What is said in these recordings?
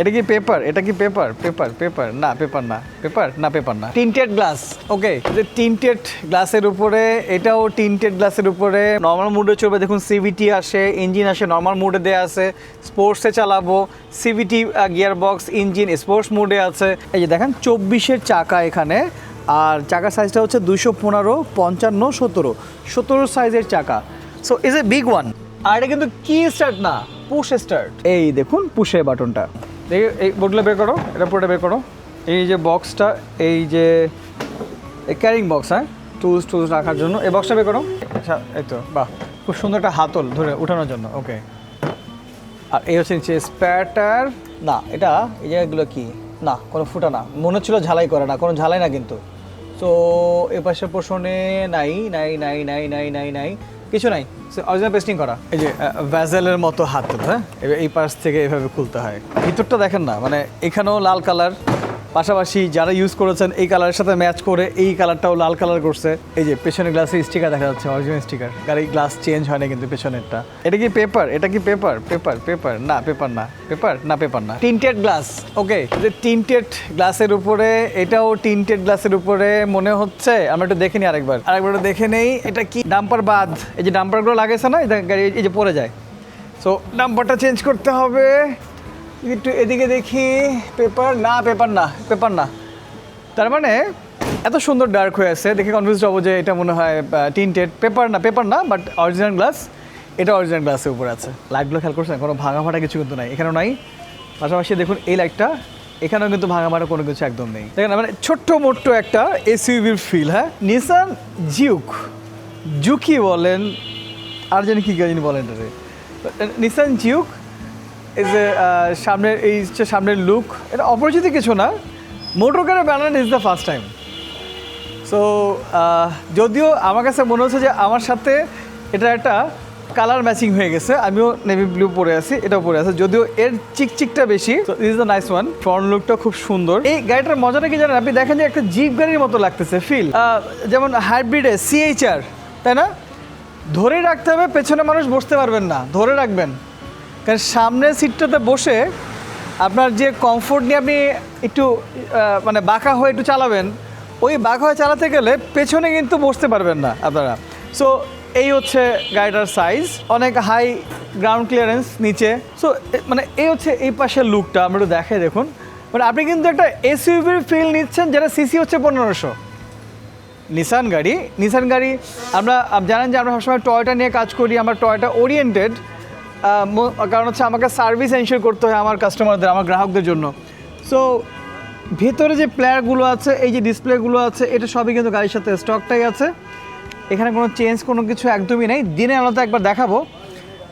এটা কি পেপার এটা কি পেপার পেপার পেপার না পেপার না. পেপার না পেপার না. টিনটেড গ্লাস ওকে যে টিনটেড গ্লাসের উপরে, এটাও টিনটেড গ্লাসের উপরে নর্মাল মুডে চলবে। দেখুন সিভিটি আসে ইঞ্জিন আসে নর্মাল মুডে দেওয়া আছে। স্পোর্টসে চালাবো। CVT gear box engine sports মুডে আছে। এই যে দেখেন, চব্বিশের চাকা এখানে। আর চাকা সাইজটা হচ্ছে দুশো পনেরো, পঞ্চান্ন, সতেরো। সতেরো সাইজের চাকা। So is a big one আর এটা কিন্তু কি স্টার্ট না পুশ স্টার্ট এই দেখুন পুশে বাটনটা দেখি, এই বোর্ডলে বের করো, এটা পুরোটা বের করো। এই যে বক্সটা এই যে ক্যারিং বক্স হ্যাঁ? টুলস টুলস রাখার জন্য। এই বক্সটা বের করো। আচ্ছা এই তো, বাহ, খুব সুন্দর একটা হাতল ধরে উঠানোর জন্য ওকে আর এই হচ্ছে নিচে স্প্যাটার না, এটা, এই জায়গাগুলো কি? না, কোনো ফুটা না। মনে হচ্ছিল ঝালাই করে না, কোনো ঝালাই না কিন্তু। তো এ পাশের পোষণে নাই নাই নাই নাই নাই নাই নাই। কিছু নাই। অরিজিনাল পেস্টিং করা। এই যে ভ্যাজেলের মতো হাত হ্যাঁ? এই পাশ থেকে এভাবে খুলতে হয়। ভিতরটা দেখেন না মানে এখানেও লাল কালার পাশাপাশি যারা ইউজ করেছেন এই কালারের সাথে ম্যাচ করে এই কালারটাও লাল কালার করছে। এই যে পেছনে গ্লাসে স্টিকার দেখা যাচ্ছে অরিজিনাল স্টিকার গাড়ির গ্লাস চেঞ্জ হয় না কিন্তু পেছনেরটা। এটা কি পেপার এটা কি পেপার পেপার পেপার না পেপার না। পেপার না পেপার না। টিনটেড গ্লাস ওকে যে টিনটেড গ্লাসের উপরে, এটাও টিনটেড গ্লাসের উপরে মনে হচ্ছে। আমরা একটু দেখে নিই আরেকবার। আরেকবার দেখে নেই, এটা কি ডাম্পার বাদ এই যে ডাম্পারগুলো লাগেছে না, এই যে পড়ে যায়। সো নাম্বারটা চেঞ্জ করতে হবে। একটু এদিকে দেখি, পেপার না পেপার না পেপার না। তার মানে এত সুন্দর ডার্ক হয়ে আছে, দেখে কনফিউজ হব যে এটা মনে হয় টিনটেড পেপার না পেপার না বাট অরিজিনাল গ্লাস এটা অরিজিনাল গ্লাসের উপরে আছে। লাইটগুলো খেয়াল করছেন, কোনো ভাঙা ফাটা কিছু কিন্তু নাই, এখানেও নাই। পাশাপাশি দেখুন এই লাইটটা এখানেও কিন্তু ভাঙা ফাটা কোনো কিছু একদম নেই। দেখেন মানে ছোট্ট মোট্ট একটা এসইউভির ফিল হ্যাঁ? নিসান জিউক জুকি বলেন, আর জানি কি জানি বলেন নিসান জিউক এই যে সামনের, এই যে সামনের লুক এটা অপরিচিত কিছু না। মোটর কারে বানানো is the first time so যদিও আমার কাছে মনে হচ্ছে যে আমার সাথে এটা একটা কালার ম্যাচিং হয়ে গেছে, আমিও নেভি ব্লু পরে আছি, এটাও পরে আছে। যদিও এর চিকচিকটা বেশি is the nice one front লুকটা খুব সুন্দর। এই গাড়িটার মজাটা কি জানেন? আপনি দেখেন যে একটা জিপ গাড়ির মতো লাগতেছে ফিল যেমন হাইব্রিডে সিএইচআর তাই না? ধরে রাখতে হবে, পেছনে মানুষ বসতে পারবেন না। ধরে রাখবেন। কারণ সামনের সিটটাতে বসে আপনার যে কমফোর্ট নিয়ে আপনি একটু মানে বাঁকা হয়ে একটু চালাবেন, ওই বাঁকা হয়ে চালাতে গেলে পেছনে কিন্তু বসতে পারবেন না আপনারা। সো এই হচ্ছে গাড়িটার সাইজ অনেক হাই গ্রাউন্ড ক্লিয়ারেন্স নিচে। সো মানে এই হচ্ছে এই পাশের লুকটা আমরা একটু দেখে দেখুন। মানে আপনি কিন্তু একটা এসইউভির ফিল নিচ্ছেন যেটা সিসি হচ্ছে পনেরোশো। নিসান গাড়ি নিসান গাড়ি, আমরা জানেন যে আমরা সবসময় টয়টা নিয়ে কাজ করি, আমরা টয়টা ওরিয়েন্টেড কারণ হচ্ছে আমাকে সার্ভিস এনশিওর করতে হয় আমার কাস্টমারদের আমার গ্রাহকদের জন্য। সো ভেতরে যে প্লেয়ারগুলো আছে, এই যে ডিসপ্লেগুলো আছে, এটা সবই কিন্তু গাড়ির সাথে স্টকটাই আছে। এখানে কোনো চেঞ্জ কোনো কিছু একদমই নেই। দিনে আলোতে একবার দেখাবো।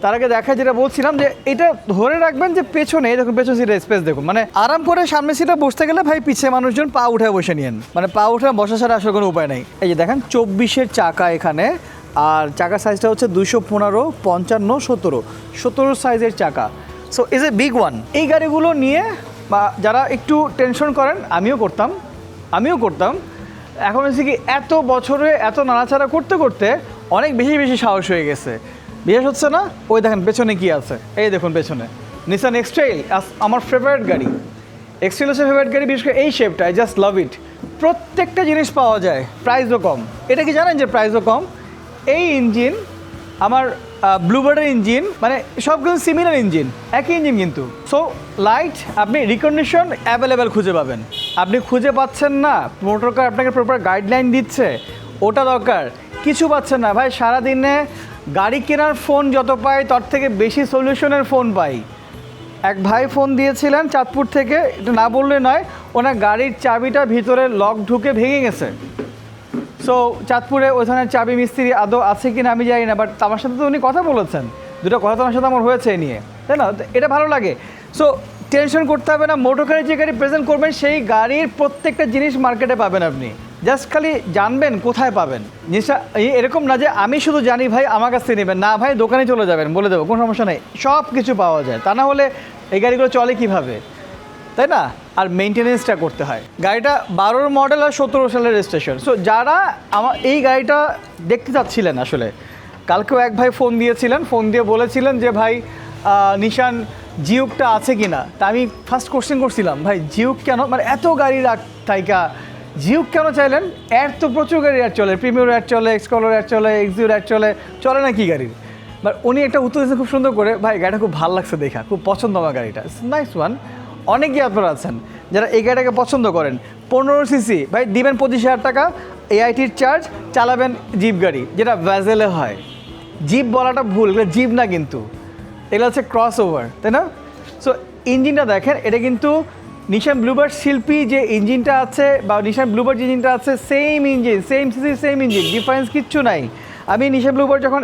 তার আগে দেখা যেটা বলছিলাম যে, এটা ধরে রাখবেন যে পেছনে দেখুন, পেছন সিটের স্পেস দেখুন। মানে আরাম করে সামনে সিটে বসতে গেলে ভাই পিছিয়ে মানুষজন পা উঠে বসে নিয়েন। মানে পা উঠে বসা ছাড়া আসলে কোনো উপায় নেই। এই যে দেখেন, চব্বিশের চাকা এখানে। আর চাকা সাইজটা হচ্ছে দুইশো পনেরো, পঞ্চান্ন, সতেরো। সতেরো সাইজের চাকা। So is a big one এই গাড়িগুলো নিয়ে বা যারা একটু টেনশন করেন, আমিও করতাম আমিও করতাম। এখন হচ্ছে কি এত বছরে এত নাড়াচাড়া করতে করতে অনেক বেশি বেশি সাহস হয়ে গেছে। বিশেষ হচ্ছে না, ওই দেখেন পেছনে কি আছে। এই দেখুন পেছনে। নিসান এক্সট্রাইল আমার ফেভারিট গাড়ি। এক্সট্রাইল হচ্ছে ফেভারিট গাড়ি, বিশেষ করে এই শেপটা আই জাস্ট লাভ ইট প্রত্যেকটা জিনিস পাওয়া যায় প্রাইসও কম। এটা কি জানেন যে প্রাইসও কম? এই ইঞ্জিন আমার ব্লুবার্ডের ইঞ্জিন মানে সব কিন্তু সিমিলার ইঞ্জিন, একই ইঞ্জিন কিন্তু। সো লাইট আপনি রিকন্ডিশন অ্যাভেলেবেল খুঁজে পাবেন। আপনি খুঁজে পাচ্ছেন না মোটর কার আপনাকে প্রপার গাইডলাইন দিচ্ছে, ওটা দরকার। কিছু পাচ্ছেন না, ভাই, সারাদিনে গাড়ি কেনার ফোন যত পাই, তার থেকে বেশি সলিউশনের ফোন পাই। এক ভাই ফোন দিয়েছিলেন চাঁদপুর থেকে, এটা না বললে নয়, ওনার গাড়ির চাবিটা ভিতরে লক ঢুকে ভেঙে গেছে। সো চাঁদপুরে ওখানে চাবি মিস্ত্রি আদৌ আছে কি না আমি জানি না বাট আমার সাথে তো উনি কথা বলেছেন। দুটো কথা তোমার সাথে আমার হয়েছে এই নিয়ে। তাই না? এটা ভালো লাগে। সো টেনশন করতে হবে না মোটর গাড়ি যে গাড়ি প্রেজেন্ট করবেন, সেই গাড়ির প্রত্যেকটা জিনিস মার্কেটে পাবেন আপনি। জাস্ট খালি জানবেন কোথায় পাবেন। জিনিসটা এরকম না যে আমি শুধু জানি, ভাই, আমার কাছ থেকে নেবেন। না, ভাই, দোকানে চলে যাবেন, বলে দেবো, কোনো সমস্যা নেই। সব কিছু পাওয়া যায়। তা না হলে এই গাড়িগুলো চলে কীভাবে? তাই না? আর মেনটেনেন্সটা করতে হয়। গাড়িটা বারোর মডেল আর সতেরো সালের রেজিস্ট্রেশন সো যারা আমার এই গাড়িটা দেখতে চাচ্ছিলেন আসলে, কালকেও এক ভাই ফোন দিয়েছিলেন ফোন দিয়ে বলেছিলেন যে, ভাই নিশান, জিউকটা আছে কি না তা আমি ফার্স্ট কোশ্চেন করছিলাম, ভাই, জিউক কেন মানে এত গাড়ি রাখ তাইকা, জিউক কেন চাইলেন? এর তো প্রচুর গাড়ি অ্যাড চলে, প্রিমিয়ার অ্যাড চলে, এক্সকলার অ্যাড চলে, এক্সিউর অ্যাড চলে চলে না কি গাড়ির? বাট উনি একটা উত্তর দিয়েছেন খুব সুন্দর করে, ভাই, গাড়িটা খুব ভালো লাগছে দেখা, খুব পছন্দ আমার গাড়িটা নাইস ওয়ান অনেকেই আপনারা আছেন যারা এই গাড়িটাকে পছন্দ করেন। পনেরো সিসি, ভাই দিবেন পঁচিশ হাজার টাকা এআইটির চার্জ চালাবেন জিপ গাড়ি, যেটা ভ্যাজেলে হয়। জিপ বলাটা ভুল জিপ না কিন্তু। এগুলো হচ্ছে ক্রস ওভার তাই না? সো ইঞ্জিনটা দেখেন, এটা কিন্তু নিশান ব্লুবার্ড শিল্পী যে ইঞ্জিনটা আছে, বা নিশান ব্লুবার্ড যে ইঞ্জিনটা আছে same engine same CC same engine difference কিচ্ছু নাই। আমি নিশা ব্লুবার্ড যখন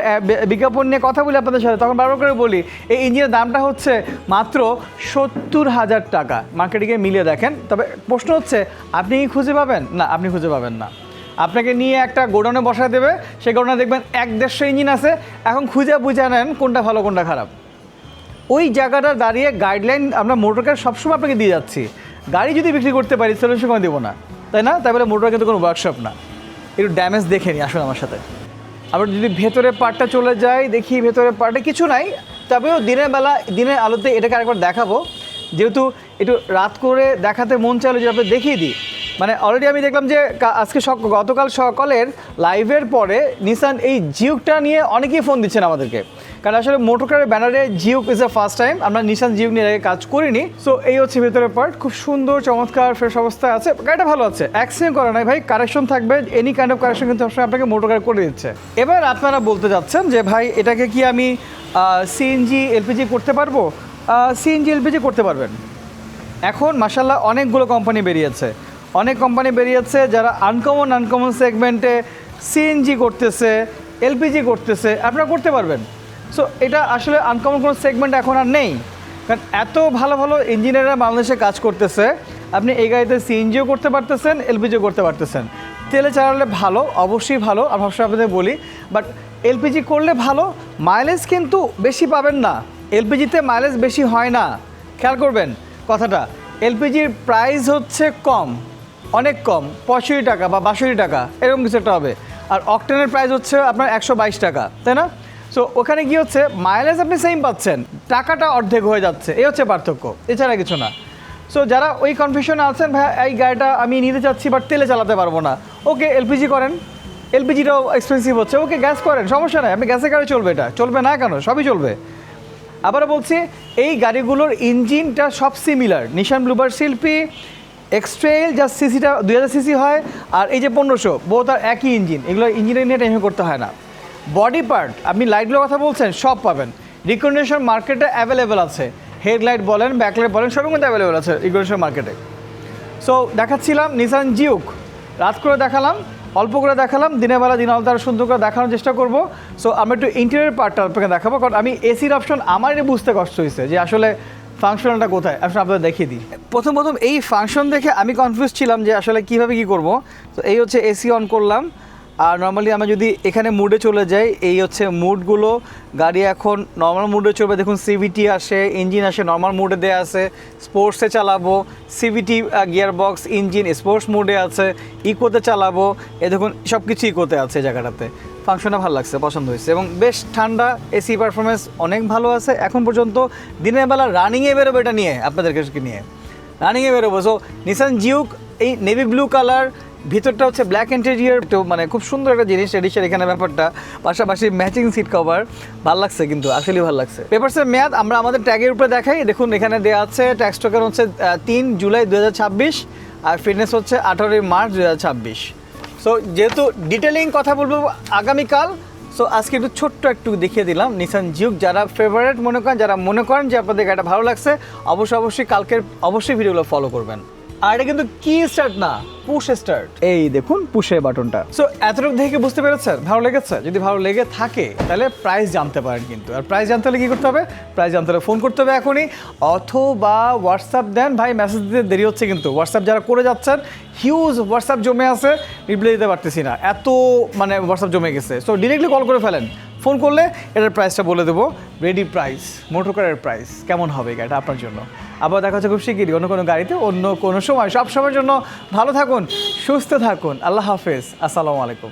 বিজ্ঞাপন নিয়ে কথা বলি আপনাদের সাথে, তখন বারবার করে বলি, এই ইঞ্জিনের দামটা হচ্ছে মাত্র সত্তর হাজার টাকা। মার্কেটিংয়ে মিলিয়ে দেখেন। তবে প্রশ্ন হচ্ছে, আপনি কি খুঁজে পাবেন? না, আপনি খুঁজে পাবেন না। আপনাকে নিয়ে একটা গোডাউনে বসায় দেবে, সেই গোডাউনে দেখবেন এক দেড়শো ইঞ্জিন আছে। এখন খুঁজে বুঝে নেন কোনটা ভালো, কোনটা খারাপ। ওই জায়গাটা দাঁড়িয়ে গাইডলাইন আমরা মোটর কার সবসময় আপনাকে দিয়ে যাচ্ছি। গাড়ি যদি বিক্রি করতে পারি সলিউশন কোনো দেবো না। তাই না? তাই বলে মোটর কিন্তু কোনো ওয়ার্কশপ না। একটু ড্যামেজ দেখে নি আসুন আমার সাথে। আবার যদি ভেতরে পার্টটা চলে যাই দেখি ভেতরে পার্টে কিছু নাই, তবেও দিনের বেলা, দিনের আলোতে এটাকে আরেকবার দেখাবো। যেহেতু একটু রাত করে দেখাতে মন চাইলো যে আপনি দেখিয়ে দিই। মানে অলরেডি আমি দেখলাম যে আজকে সক- গতকাল সকালের লাইভের পরে নিসান এই জিউকটা নিয়ে অনেকেই ফোন দিচ্ছেন আমাদেরকে। কারণ আসলে মোটরকারের ব্যানারে Juke is the first time আমরা নিশান জিউক নিয়ে আগে কাজ করিনি। সো এই হচ্ছে ভেতরের পার্ট খুব সুন্দর, চমৎকার ফ্রেশ অবস্থায় আছে। গাড়িটা ভালো আছে। অ্যাক্সিডেন্ট করা নাই ভাই। কারেকশন থাকবে। এনি কাইন্ড অফ কারেকশন কিন্তু সবসময় আপনাকে মোটরকার করে দিচ্ছে। এবার আপনারা বলতে যাচ্ছেন যে, ভাই, এটাকে কি আমি সিএনজি এলপিজি করতে পারব? সিএনজি এলপিজি করতে পারবেন। এখন মাসাল্লাহ অনেকগুলো কোম্পানি বেরিয়েছে। অনেক কোম্পানি বেরিয়েছে যারা আনকমন আনকমন সেগমেন্টে সিএনজি করতেছে এলপিজি করতেছে। আপনারা করতে পারবেন। সো এটা আসলে আনকমন কোনো সেগমেন্ট এখন আর নেই। কারণ এত ভালো ভালো ইঞ্জিনিয়াররা বাংলাদেশে কাজ করতেছে, আপনি এই গাড়িতে সিএনজিও করতে পারতেছেন এলপিজিও করতে পারতেছেন। তেলে চালালে ভালো, অবশ্যই ভালো, আর ভাবসাব আপনাদের বলি বাট এলপিজি করলে ভালো মাইলেজ কিন্তু বেশি পাবেন না। এলপিজিতে মাইলেজ বেশি হয় না। খেয়াল করবেন কথাটা এলপিজির প্রাইস হচ্ছে কম, অনেক কম, পঁয়ষট্টি টাকা বা বাষট্টি টাকা, এরকম কিছু একটা হবে। আর অকটেনের প্রাইস হচ্ছে আপনার একশো বাইশ টাকা, তাই না? সো ওখানে কি হচ্ছে মাইলেজ আপনি সেম পাচ্ছেন। টাকাটা অর্ধেক হয়ে যাচ্ছে। এই হচ্ছে পার্থক্য। এছাড়া কিছু না। সো যারা ওই কনফিউশনে আছেন ভাই এই গাড়িটা আমি নিতে চাচ্ছি বাট তেলে চালাতে পারব না। ওকে এলপিজি করেন। এলপিজিটাও এক্সপেন্সিভ হচ্ছে। ওকে গ্যাস করেন। সমস্যা নাই। আপনি গ্যাসে গাড়ি চলবে এটা। চলবে না কেন? সবই চলবে। আবারও বলছি, এই গাড়িগুলোর ইঞ্জিনটা সব সিমিলার নিশান ব্লুবার শিল্পী এক্সট্রেল যা সিসিটা দুই হাজার সিসি হয়, আর এই যে পনেরোশো বহু তার একই ইঞ্জিন। এগুলো ইঞ্জিনের নিয়ে টেনশন করতে হয় না। বডি পার্ট আপনি লাইটগুলোর কথা বলছেন, সব পাবেন। রিকগনিশন মার্কেটে অ্যাভেলেবেল আছে। হেডলাইট বলেন ব্যাকলাইট বলেন, সবই মধ্যে অ্যাভেলেবেল আছে রিকগনিশন মার্কেটে সো দেখাচ্ছিলাম নিসান জিউক রাত করে দেখালাম, অল্প করে দেখালাম দিনের বেলা দিন আলো তারা সুন্দর করে দেখানোর চেষ্টা করব। সো আমরা একটু ইন্টেরিয়র পার্টটা আপনাকে দেখাবো, কারণ আমি এসির অপশন আমারই বুঝতে কষ্ট হয়েছে যে আসলে ফাংশনটা কোথায়। আসলে আপনাদের দেখিয়ে দিই। প্রথম প্রথম এই ফাংশন দেখে আমি কনফিউজ ছিলাম যে আসলে কীভাবে কি করব। তো এই হচ্ছে এসি অন করলাম। আর নর্মালি আমরা যদি এখানে মুডে চলে যাই, এই হচ্ছে মুডগুলো গাড়ি এখন নর্মাল মুডে চলবে। দেখুন সিভিটি আসে ইঞ্জিন আসে নর্মাল মুডে দেওয়া আছে। স্পোর্টসে চালাবো। CVT gear box engine sports মুডে আছে। ইকোতে চালাবো। এ দেখুন সব কিছু ইকোতে আছে জায়গাটাতে। ফাংশনটা ভালো লাগছে, পছন্দ হয়েছে। এবং বেশ ঠান্ডা এসি পারফরমেন্স অনেক ভালো আছে। এখন পর্যন্ত দিনের বেলা রানিংয়ে বেরোবে এটা নিয়ে, আপনাদেরকে নিয়ে। রানিংয়ে বেরোবো। সো নিসান জিউক এই নেভি ব্লু কালার ভিতরটা হচ্ছে ব্ল্যাক ইন্টেরিয়ার তো মানে খুব সুন্দর একটা জিনিস এডিশন এখানে ব্যাপারটা। পাশাপাশি ম্যাচিং সিট কভার ভালো লাগছে কিন্তু আসলেই ভালো লাগছে। পেপারসের মেয়াদ আমরা আমাদের ট্যাগের উপরে দেখাই, দেখুন এখানে দেওয়া আছে ট্যাক্স টোকেন হচ্ছে তিন জুলাই দুই হাজার ছাব্বিশ আর ফিটনেস হচ্ছে আঠারোই মার্চ দু হাজার ছাব্বিশ। সো যেহেতু ডিটেলিং কথা বলব আগামীকাল সো আজকে একটু ছোট্ট একটু দেখিয়ে দিলাম নিসান জিউক যারা ফেভারেট মনে করেন, যারা মনে করেন যে আপনাদের গাড়িটা ভালো লাগছে, অবশ্যই অবশ্যই কালকের অবশ্যই ভিডিওগুলো ফলো করবেন। আর এটা কিন্তু কি স্টার্ট না পুশ স্টার্ট এই দেখুন পুশের বাটনটা সো এতটুকু দেখে বুঝতে পেরেছেন? ভালো লেগেছে? যদি ভালো লেগে থাকে, তাহলে প্রাইস জানতে পারেন কিন্তু। আর প্রাইস জানতে হলে কী করতে হবে? প্রাইস জানতে হলে ফোন করতে হবে এখনই। অথবা হোয়াটসঅ্যাপ দেন। ভাই মেসেজ দিতে দেরি হচ্ছে কিন্তু। হোয়াটসঅ্যাপ যারা করে যাচ্ছেন হিউজ হোয়াটসঅ্যাপ জমে আছে। রিপ্লাই দিতে পারতেছি না। এত মানে হোয়াটসঅ্যাপ জমে গেছে। সো ডিরেক্টলি কল করে ফেলেন। ফোন করলে এটার প্রাইসটা বলে দেবো। রেডি প্রাইস মোটর কারের প্রাইস কেমন হবে গাড়িটা আপনার জন্য? আবার দেখা হচ্ছে খুব শিগগিরই অন্য কোনো গাড়িতে, অন্য কোনো সময়। সব সময়ের জন্য ভালো থাকুন, সুস্থ থাকুন। আল্লাহ হাফেজ, আসসালামু আলাইকুম।